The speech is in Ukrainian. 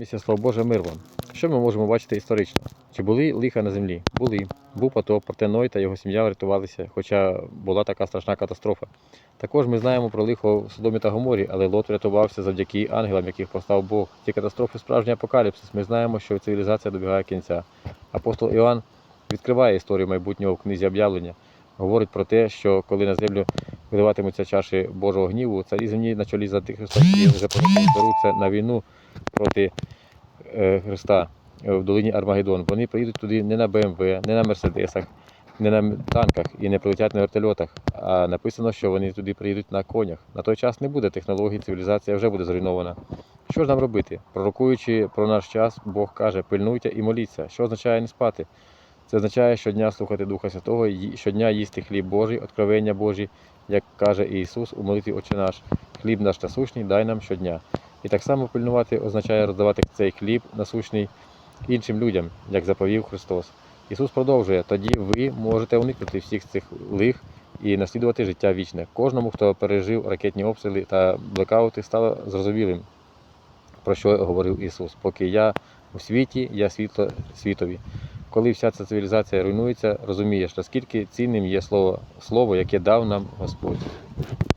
Місія слава Боже, мир вам. Що ми можемо бачити історично? Чи були лиха на землі? Були. Був потоп, проте Ной та його сім'я врятувалися, хоча була така страшна катастрофа. Також ми знаємо про лихо в Содомі та Гоморі, але Лот врятувався завдяки ангелам, яких постав Бог. Ці катастрофи справжній апокаліпсис. Ми знаємо, що цивілізація добігає кінця. Апостол Іоанн відкриває історію майбутнього в книзі об'явлення. Говорить про те, що коли на землю виливатимуться чаші Божого гніву, царі земні на чолі з антихристом і вже беруться на війну проти Христа е, в долині Армагеддон. Вони приїдуть туди не на БМВ, не на Мерседесах, не на танках і не прилетять на вертольотах. А написано, що вони туди приїдуть на конях. На той час не буде технологій, цивілізація вже буде зруйнована. Що ж нам робити? Пророкуючи про наш час, Бог каже: пильнуйте і моліться. Що означає не спати? Це означає щодня слухати Духа Святого, щодня їсти хліб Божий, откровення Божі, як каже Ісус у молитві Отче наш. Хліб наш насущний дай нам щодня. І так само пильнувати означає роздавати цей хліб насущний іншим людям, як заповів Христос. Ісус продовжує, тоді ви можете уникнути всіх цих лих і наслідувати життя вічне. Кожному, хто пережив ракетні обстріли та блекаути, стало зрозумілим, про що говорив Ісус. Поки я у світі, я світло світові. Коли вся ця цивілізація руйнується, розумієш, наскільки цінним є слово, слово, яке дав нам Господь.